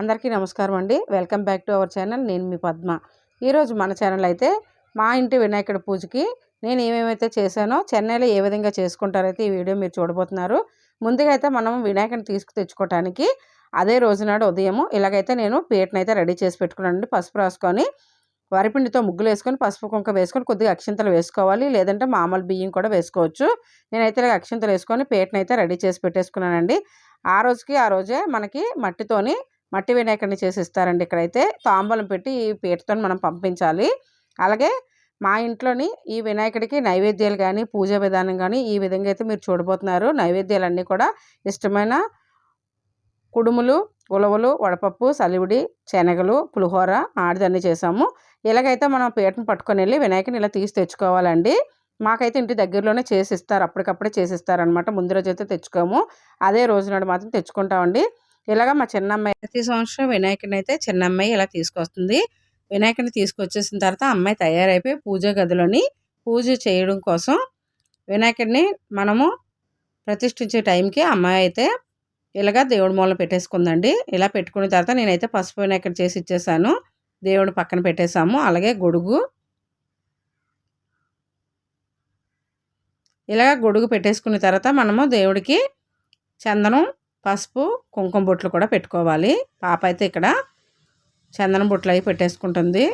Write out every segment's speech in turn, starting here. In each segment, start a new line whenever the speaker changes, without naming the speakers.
అందరికీ నమస్కారం అండి. Welcome back to our channel. నేను మీ పద్మ. ఈరోజు మన ఛానల్ అయితే మా ఇంటి వినాయకుడి పూజకి నేను ఏమేమైతే చేశానో చెన్నైలో ఏ విధంగా చేసుకుంటారైతే ఈ వీడియో మీరు చూడబోతున్నారు. ముందుగా అయితే మనం వినాయకుడిని తీసుకు తెచ్చుకోవటానికి అదే రోజునాడు ఉదయం ఇలాగైతే నేను పీటనైతే రెడీ చేసి పెట్టుకున్నానండి. పసుపు రాసుకొని వరిపిండితో ముగ్గులు వేసుకొని పసుపు కుంక వేసుకొని కొద్దిగా అక్షింతలు వేసుకోవాలి. లేదంటే మామూలు బియ్యం కూడా వేసుకోవచ్చు. నేనైతే అక్షింతలు వేసుకొని పేటనైతే రెడీ చేసి పెట్టేసుకున్నానండి. ఆ రోజుకి ఆ రోజే మనకి మట్టితోని మట్టి వినాయకుడిని చేసి ఇస్తారండి ఇక్కడైతే. తాంబూలం పెట్టి ఈ పీటతో మనం పంపించాలి. అలాగే మా ఇంట్లోని ఈ వినాయకుడికి నైవేద్యాలు కానీ పూజా విధానం కానీ ఈ విధంగా అయితే మీరు చూడబోతున్నారు. నైవేద్యాలన్నీ కూడా ఇష్టమైన కుడుములు ఉలవలు వడపప్పు సలివిడి శనగలు పులిహోర ఆడిదన్నీ చేసాము. ఇలాగైతే మనం పీటను పట్టుకొని వెళ్ళి వినాయకుని ఇలా తీసి తెచ్చుకోవాలండి. మాకైతే ఇంటి దగ్గరలోనే చేసి ఇస్తారు. అప్పటికప్పుడే చేసిస్తారనమాట ముందు రోజు అయితే తెచ్చుకోము. అదే రోజు నాడు మాత్రం తెచ్చుకుంటామండి. ఇలాగ మా చిన్నమ్మాయి ప్రతి సంవత్సరం వినాయకుడిని అయితే చిన్నమ్మాయి ఇలా తీసుకొస్తుంది. వినాయకుడిని తీసుకొచ్చేసిన తర్వాత అమ్మాయి తయారైపోయి పూజ గదిలోని పూజ చేయడం కోసం వినాయకుడిని మనము ప్రతిష్ఠించే టైంకి అమ్మాయి అయితే ఇలాగా దేవుడి మూలం పెట్టేసుకుందండి. ఇలా పెట్టుకున్న తర్వాత నేనైతే పసుపు వినాయకుడు చేసి ఇచ్చేసాను. దేవుడు పక్కన పెట్టేశాము. అలాగే గొడుగు. ఇలాగ గొడుగు పెట్టేసుకున్న తర్వాత మనము దేవుడికి చందనం పసుపు కుంకుమ బొట్లు కూడా పెట్టుకోవాలి. పాప అయితే ఇక్కడ చందనం బొట్లు అవి పెట్టేసుకుంటుంది.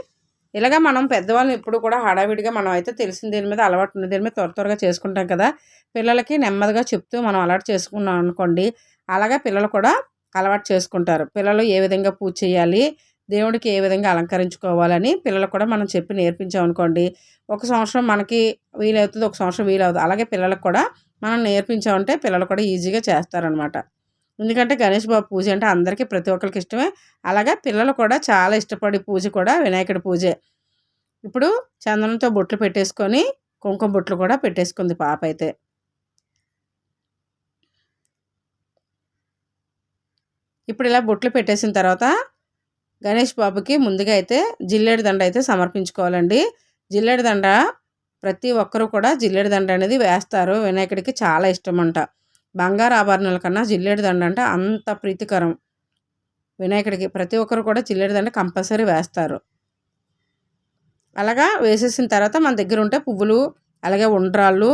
ఇలాగ మనం పెద్దవాళ్ళని ఎప్పుడు కూడా హడావిడిగా మనం అయితే తెలిసిన దేని మీద అలవాటు ఉన్న దీని మీద త్వర త్వరగా చేసుకుంటాం కదా. పిల్లలకి నెమ్మదిగా చెప్తూ మనం అలవాటు చేసుకున్నాం అనుకోండి అలాగే పిల్లలు కూడా అలవాటు చేసుకుంటారు. పిల్లలు ఏ విధంగా పూజ చేయాలి దేవుడికి ఏ విధంగా అలంకరించుకోవాలని పిల్లలు కూడా మనం చెప్పి నేర్పించామనుకోండి ఒక సంవత్సరం మనకి వీలవుతుంది ఒక సంవత్సరం వీలవుతుంది. అలాగే పిల్లలకు కూడా మనం నేర్పించామంటే పిల్లలు కూడా ఈజీగా చేస్తారనమాట. ఎందుకంటే గణేష్ బాబు పూజ అంటే అందరికీ ప్రతి ఒక్కరికి ఇష్టమే. అలాగే పిల్లలు కూడా చాలా ఇష్టపడే పూజ కూడా వినాయకుడి పూజే. ఇప్పుడు చందనంతో బొట్లు పెట్టేసుకొని కుంకుమ బొట్లు కూడా పెట్టేసుకుంది పాప అయితే. ఇప్పుడు ఇలా బొట్లు పెట్టేసిన తర్వాత గణేష్ బాబుకి ముందుగా అయితే జిల్లేడు దండ అయితే సమర్పించుకోవాలండి. జిల్లేడు దండ ప్రతి ఒక్కరూ కూడా జిల్లేడు దండ అనేది వేస్తారు. వినాయకుడికి చాలా ఇష్టం అంట బంగారు ఆభరణాల కన్నా జిల్లేడు దండ అంటే అంత ప్రీతికరం. వినాయకుడికి ప్రతి ఒక్కరు కూడా జిల్లేడు దండ కంపల్సరీ వేస్తారు. అలాగా వేసేసిన తర్వాత మన దగ్గర ఉంటే పువ్వులు అలాగే ఉండ్రాళ్ళు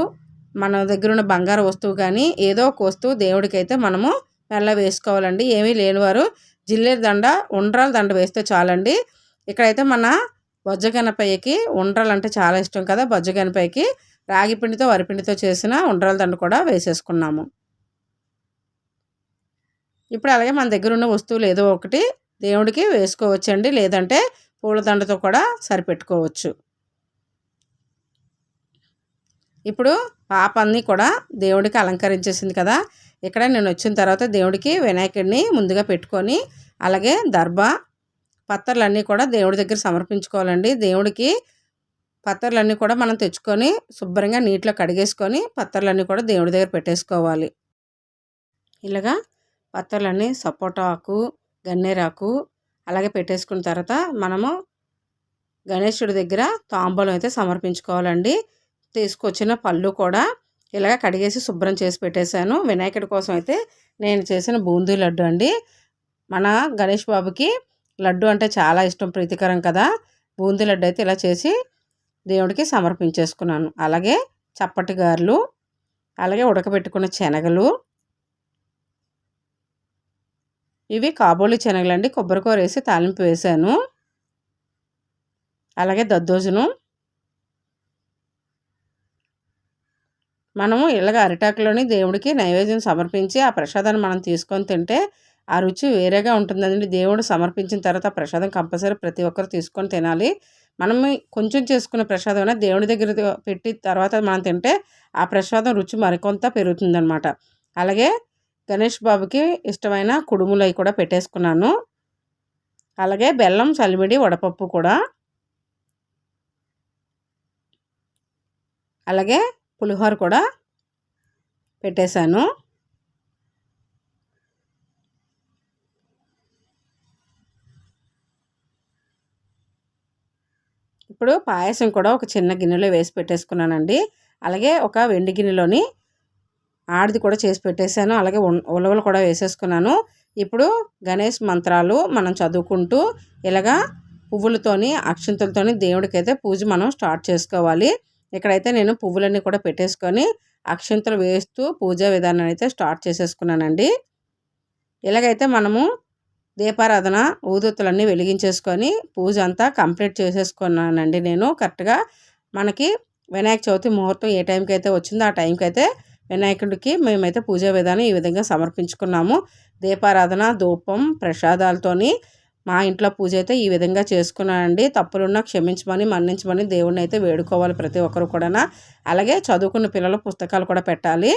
మన దగ్గర ఉన్న బంగారు వస్తువు కానీ ఏదో ఒక వస్తువు దేవుడికి అయితే మనము మెల్ల వేసుకోవాలండి. ఏమీ లేనివారు జిల్లేడు దండ ఉండ్రాల దండ వేస్తే చాలండి. ఇక్కడైతే మన బొజ్జగనపయ్యకి ఉండ్రాలు అంటే చాలా ఇష్టం కదా. బొజ్జగనపయ్యకి రాగి పిండితో వరిపిండితో చేసిన ఉండ్రాల దండ కూడా వేసేసుకున్నాము. ఇప్పుడు అలాగే మన దగ్గర ఉన్న వస్తువులు ఏదో ఒకటి దేవుడికి వేసుకోవచ్చండి. లేదంటే పూలదండతో కూడా సరిపెట్టుకోవచ్చు. ఇప్పుడు పాప అన్నీ కూడా దేవుడికి అలంకరించేసింది కదా. ఇక్కడ నేను వచ్చిన తర్వాత దేవుడికి వినాయకుడిని ముందుగా పెట్టుకొని అలాగే దర్భ పత్తర్లన్నీ కూడా దేవుడి దగ్గర సమర్పించుకోవాలండి. దేవుడికి పత్తర్లన్నీ కూడా మనం తెచ్చుకొని శుభ్రంగా నీటిలో కడిగేసుకొని పత్తర్లన్నీ కూడా దేవుడి దగ్గర పెట్టేసుకోవాలి. ఇలాగా పత్తర్లన్నీ సపోటా ఆకు గన్నేరాకు అలాగే పెట్టేసుకున్న తర్వాత మనము గణేశుడి దగ్గర తాంబూలం అయితే సమర్పించుకోవాలండి. తీసుకొచ్చిన పళ్ళు కూడా ఇలాగ కడిగేసి శుభ్రం చేసి పెట్టేశాను. వినాయకుడి కోసం అయితే నేను చేసిన బూందీ లడ్డు అండి. మన గణేష్ బాబుకి లడ్డు అంటే చాలా ఇష్టం ప్రీతికరం కదా. బూందీ లడ్డు అయితే ఇలా చేసి దేవుడికి సమర్పించేసుకున్నాను. అలాగే చప్పటి గారెలు అలాగే ఉడకబెట్టుకున్న శనగలు ఇవి కాబోలి శనగలు అండి కొబ్బరికూర వేసి తాలింపు వేసాను. అలాగే దద్దోజనం. మనము ఇలాగ అరిటాకులోని దేవుడికి నైవేద్యం సమర్పించి ఆ ప్రసాదాన్ని మనం తీసుకొని తింటే ఆ రుచి వేరేగా ఉంటుందండి. దేవుడు సమర్పించిన తర్వాత ప్రసాదం కంపల్సరీ ప్రతి ఒక్కరు తీసుకొని తినాలి. మనం కొంచెం చేసుకున్న ప్రసాదం అయినా దేవుడి దగ్గర పెట్టి తర్వాత మనం తింటే ఆ ప్రసాదం రుచి మరికొంత పెరుగుతుందనమాట అలాగే గణేష్ బాబుకి ఇష్టమైన కుడుములు అవి కూడా పెట్టేసుకున్నాను. అలాగే బెల్లం చలిమిడి వడపప్పు కూడా. అలాగే పులిహోర కూడా పెట్టేశాను. ఇప్పుడు పాయసం కూడా ఒక చిన్న గిన్నెలో వేసి పెట్టేసుకున్నానండి. అలాగే ఒక వెండి గిన్నెలోని ఆడిది కూడా చేసి పెట్టేశాను. అలాగే ఉలవలు కూడా వేసేసుకున్నాను. ఇప్పుడు గణేష్ మంత్రాలు మనం చదువుకుంటూ ఇలాగా పువ్వులతోని అక్షంతలతోని దేవుడికి అయితే పూజ మనం స్టార్ట్ చేసుకోవాలి. ఇక్కడైతే నేను పువ్వులన్నీ కూడా పెట్టేసుకొని అక్షంతలు వేస్తూ పూజా విధానాన్ని అయితే స్టార్ట్ చేసేసుకున్నానండి. ఇలాగైతే మనము దీపారాధన ఊదొత్తులన్నీ వెలిగించేసుకొని పూజ అంతా కంప్లీట్ చేసేసుకున్నానండి నేను. కరెక్ట్గా మనకి వినాయక చవితి ముహూర్తం ఏ టైంకి అయితే వచ్చిందో ఆ టైంకి అయితే వినాయకుడికి మేమైతే పూజా విధానం ఈ విధంగా సమర్పించుకున్నాము. దీపారాధన ధూపం ప్రసాదాలతోని మా ఇంట్లో పూజ అయితే ఈ విధంగా చేసుకున్నానండి. తప్పులున్నా క్షమించమని మన్నించమని దేవుడిని అయితే వేడుకోవాలి ప్రతి ఒక్కరు కూడా అలాగే చదువుకున్న పిల్లలు పుస్తకాలు కూడా పెట్టాలి.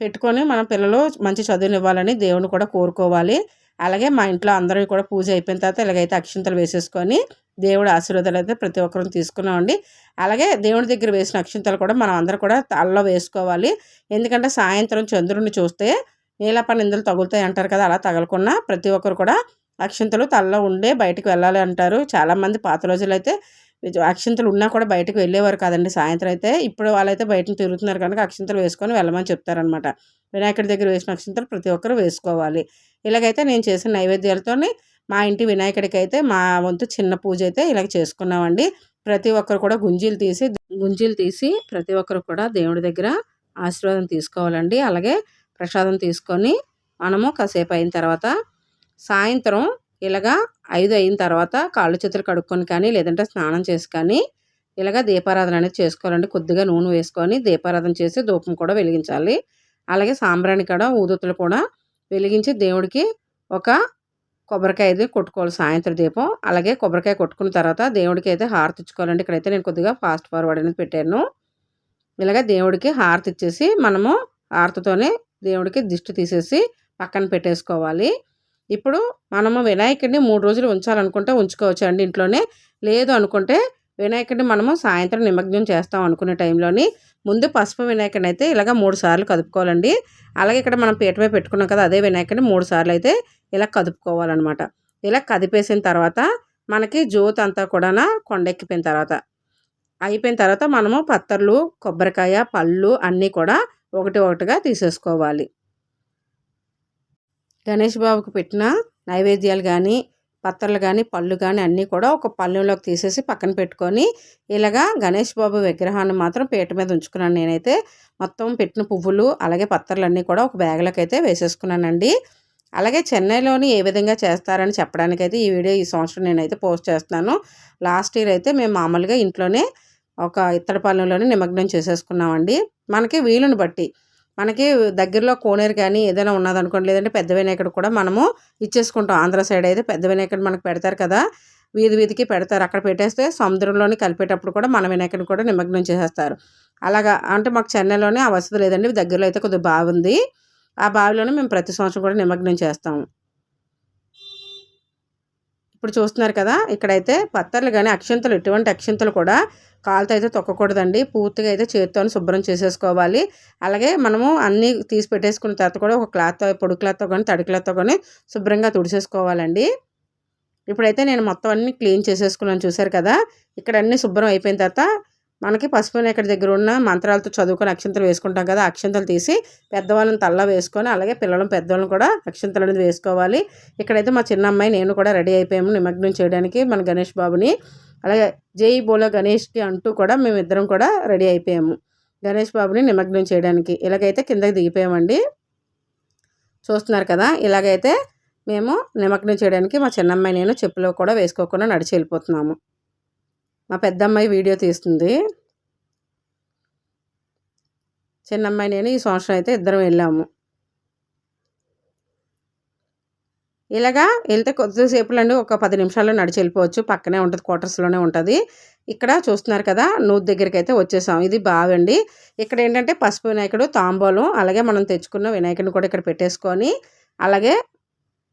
పెట్టుకొని మన పిల్లలు మంచి చదువునివ్వాలని దేవుని కూడా కోరుకోవాలి. అలాగే మా ఇంట్లో అందరూ కూడా పూజ అయిపోయిన తర్వాత ఇలాగైతే అక్షింతలు వేసేసుకొని దేవుడు ఆశీర్వాదాలు అయితే ప్రతి ఒక్కరిని తీసుకున్నామండి. అలాగే దేవుడి దగ్గర వేసిన అక్షింతలు కూడా మనం అందరూ కూడా తలలో వేసుకోవాలి. ఎందుకంటే సాయంత్రం చంద్రుడిని చూస్తే నీలప నిందలు తగులుతాయి అంటారు కదా అలా తగలకుండా ప్రతి ఒక్కరు కూడా అక్షింతలు తలలో ఉండే బయటకు వెళ్ళాలి అంటారు. చాలామంది పాత రోజులు అయితే అక్షింతలు ఉన్నా కూడా బయటకు వెళ్ళేవారు కాదండి సాయంత్రం అయితే. ఇప్పుడు వాళ్ళైతే బయట తిరుగుతున్నారు కనుక అక్షింతలు వేసుకొని వెళ్ళమని చెప్తారనమాట వినాయకుడి దగ్గర వేసిన అక్షింతలు ప్రతి ఒక్కరు వేసుకోవాలి. ఇలాగైతే నేను చేసిన నైవేద్యాలతోని మా ఇంటి వినాయకుడికి అయితే మా వంతు చిన్న పూజ అయితే ఇలాగ చేసుకున్నామండి. ప్రతి ఒక్కరు కూడా గుంజీలు తీసి గుంజీలు తీసి ప్రతి ఒక్కరు కూడా దేవుడి దగ్గర ఆశీర్వాదం తీసుకోవాలండి. అలాగే ప్రసాదం తీసుకొని మనము కాసేపు అయిన తర్వాత సాయంత్రం ఇలాగా ఐదు అయిన తర్వాత కాళ్ళు చేతులు కడుక్కొని కానీ లేదంటే స్నానం చేసి కానీ ఇలాగ దీపారాధన అనేది చేసుకోవాలండి. కొద్దిగా నూనె వేసుకొని దీపారాధన చేసి ధూపం కూడా వెలిగించాలి. అలాగే సాంబ్రాణి కూడా ఊదొత్తులు కూడా వెలిగించి దేవుడికి ఒక కొబ్బరికాయ అయితే కొట్టుకోవాలి. సాయంత్రం దీపం. అలాగే కొబ్బరికాయ కొట్టుకున్న తర్వాత దేవుడికి అయితే హారతి ఇచ్చుకోవాలండి. ఇక్కడైతే నేను కొద్దిగా ఫాస్ట్ ఫార్వర్డ్ అనేది పెట్టాను. ఇలాగ దేవుడికి హారతి ఇచ్చేసి మనము హారతితోనే దేవుడికి దిష్టి తీసేసి పక్కన పెట్టేసుకోవాలి. ఇప్పుడు మనము వినాయకుడిని మూడు రోజులు ఉంచాలనుకుంటే ఉంచుకోవచ్చు అండి ఇంట్లోనే. లేదు అనుకుంటే వినాయకుడిని మనము సాయంత్రం నిమగ్నం చేస్తాం అనుకునే టైంలోని. ముందు పసుపు వినాయకుడిని అయితే ఇలాగ మూడు సార్లు కదుపుకోవాలండి. అలాగే ఇక్కడ మనం పీటపై పెట్టుకున్నాం కదా అదే వినాయకుడిని మూడు సార్లు అయితే ఇలా కదుపుకోవాలన్నమాట. ఇలా కదిపేసిన తర్వాత మనకి జ్యోతి అంతా కూడా కొండెక్కిపోయిన తర్వాత. అయిపోయిన తర్వాత మనము పత్తర్లు కొబ్బరికాయ పళ్ళు అన్నీ కూడా ఒకటి ఒకటిగా తీసేసుకోవాలి. గణేష్ బాబుకి పెట్టిన నైవేద్యాలు కానీ పత్రలు కానీ పళ్ళు కానీ అన్నీ కూడా ఒక పళ్ళెంలోకి తీసేసి పక్కన పెట్టుకొని ఇలాగా గణేష్ బాబు విగ్రహాన్ని మాత్రం పీట మీద ఉంచుకున్నాను నేనైతే. మొత్తం పెట్టిన పువ్వులు అలాగే పత్రలు అన్నీ కూడా ఒక బ్యాగ్లోకి అయితే వేసేసుకున్నానండి. అలాగే చెన్నైలోని ఏ విధంగా చేస్తారని చెప్పడానికైతే ఈ వీడియో ఈ సంవత్సరం నేనైతే పోస్ట్ చేస్తున్నాను. లాస్ట్ ఇయర్ అయితే మేము మామూలుగా ఇంట్లోనే ఒక ఇత్తడి పళ్ళెంలోనే నిమగ్నం చేసేసుకున్నామండి. మనకి వీలుని బట్టి మనకి దగ్గరలో కోనేరు కానీ ఏదైనా ఉన్నదనుకోండి లేదంటే పెద్ద వినాయకుడు కూడా మనము ఇచ్చేసుకుంటాం. ఆంధ్ర సైడ్ అయితే పెద్ద వినాయకుడు మనకు పెడతారు కదా వీధి వీధికి పెడతారు. అక్కడ పెట్టేస్తే సముద్రంలోని కలిపేటప్పుడు కూడా మన వినాయకుడిని కూడా నిమగ్నం చేసేస్తారు. అలాగా అంటే మాకు చెన్నైలోనే ఆ వసతి లేదండి దగ్గరలో అయితే కొద్దిగా బాగుంది ఆ బావిలోనే మేము ప్రతి సంవత్సరం కూడా నిమగ్నం చేస్తాము. ఇప్పుడు చూస్తున్నారు కదా ఇక్కడైతే పత్తర్లు కానీ అక్షంతలు ఎటువంటి అక్షంతలు కూడా కాలుతో అయితే తొక్కకూడదండి. పూర్తిగా అయితే చేతితో శుభ్రం చేసేసుకోవాలి. అలాగే మనము అన్నీ తీసి పెట్టేసుకున్న తర్వాత కూడా ఒక క్లాత్తో పొడి క్లాత్తో కానీ తడి క్లాత్తో కానీ శుభ్రంగా తుడిసేసుకోవాలండి. ఇప్పుడైతే నేను మొత్తం అన్నీ క్లీన్ చేసేసుకున్నాను చూసారు కదా ఇక్కడ అన్నీ శుభ్రం అయిపోయిన తర్వాత మనకి పసుపు ఇక్కడ దగ్గర ఉన్న మంత్రాలతో చదువుకొని అక్షంతలు వేసుకుంటాం కదా అక్షంతలు తీసి పెద్దవాళ్ళని తల్ల వేసుకొని అలాగే పిల్లలను పెద్దవాళ్ళని కూడా అక్షంతలు అనేది వేసుకోవాలి. ఇక్కడైతే మా చిన్న అమ్మాయి నేను కూడా రెడీ అయిపోయాము నిమగ్నం చేయడానికి మన గణేష్ బాబుని. అలాగే జై బోలో గణేష్కి అంటూ కూడా మేమిద్దరం కూడా రెడీ అయిపోయాము గణేష్ బాబుని నిమగ్నం చేయడానికి. ఇలాగైతే కిందకి దిగిపోయామండి. చూస్తున్నారు కదా ఇలాగైతే మేము నిమగ్నం చేయడానికి మా చిన్నమ్మాయి నేను చెప్పులో కూడా వేసుకోకుండా నడిచి వెళ్ళిపోతున్నాము. మా పెద్దమ్మాయి వీడియో తీస్తుంది. చిన్నమ్మాయి నేను ఈ సంవత్సరం అయితే ఇద్దరం వెళ్ళాము. ఇలాగా వెళ్తే కొద్దిసేపులండి ఒక పది నిమిషాల్లో నడిచి వెళ్ళిపోవచ్చు. పక్కనే ఉంటుంది క్వార్టర్స్లోనే ఉంటుంది. ఇక్కడ చూస్తున్నారు కదా నూతి దగ్గరికి అయితే వచ్చేసాం. ఇది బావండి. ఇక్కడ ఏంటంటే పసుపు వినాయకుడు తాంబూలం అలాగే మనం తెచ్చుకున్న వినాయకుడిని కూడా ఇక్కడ పెట్టేసుకొని అలాగే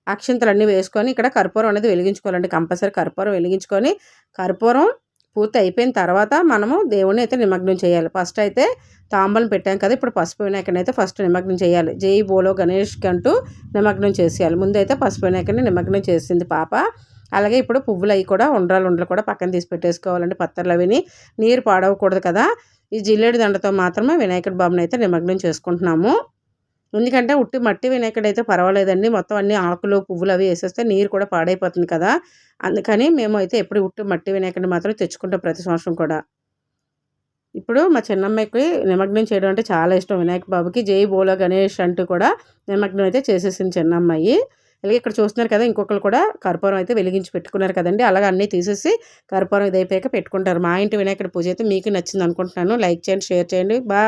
అక్షింతలన్నీ వేసుకొని ఇక్కడ కర్పూరం అనేది వెలిగించుకోవాలండి. కంపల్సరీ కర్పూరం వెలిగించుకొని కర్పూరం పూర్తి అయిపోయిన తర్వాత మనము దేవుడిని అయితే నిమగ్నం చేయాలి. ఫస్ట్ అయితే తాంబలం పెట్టాం కదా ఇప్పుడు పసుపు వినాయకుని అయితే ఫస్ట్ నిమగ్నం చేయాలి. జై బోలో గణేష్కి అంటూ నిమగ్నం చేసేయాలి. ముందైతే పసుపు వినాయకుని నిమగ్నం చేసింది పాప. అలాగే ఇప్పుడు పువ్వులు అవి కూడా ఉండ్రాలు ఉండలు కూడా పక్కన తీసి పెట్టేసుకోవాలండి. పత్తర్లు అవిని నీరు పాడవకూడదు కదా. ఈ జిల్లేడు దండతో మాత్రమే వినాయకుడి బాబుని అయితే నిమగ్నం చేసుకుంటున్నాము. ఎందుకంటే ఉట్టి మట్టి వినాయకుడు అయితే పర్వాలేదండి. మొత్తం అన్ని ఆకులు పువ్వులు అవి వేసేస్తే నీరు కూడా పాడైపోతుంది కదా. అందుకని మేము అయితే ఎప్పుడు ఉట్టి మట్టి వినాయకుడిని మాత్రం తెచ్చుకుంటాం ప్రతి సంవత్సరం కూడా. ఇప్పుడు మా చిన్నమ్మాయికి నిమగ్నం చేయడం అంటే చాలా ఇష్టం. వినాయక బాబుకి జై బోలో గణేష్ అంటూ కూడా నిమగ్నం అయితే చేసేసింది చిన్నమ్మాయి అలాగే ఇక్కడ చూస్తున్నారు కదా ఇంకొకరు కూడా కర్పూరం అయితే వెలిగించి పెట్టుకున్నారు కదండి. అలాగే అన్నీ తీసేసి కర్పూరం ఇది అయిపోయాక పెట్టుకుంటారు. మా ఇంటి వినాయకుడి పూజ అయితే మీకు నచ్చింది అనుకుంటున్నాను. లైక్ చేయండి షేర్ చేయండి. బా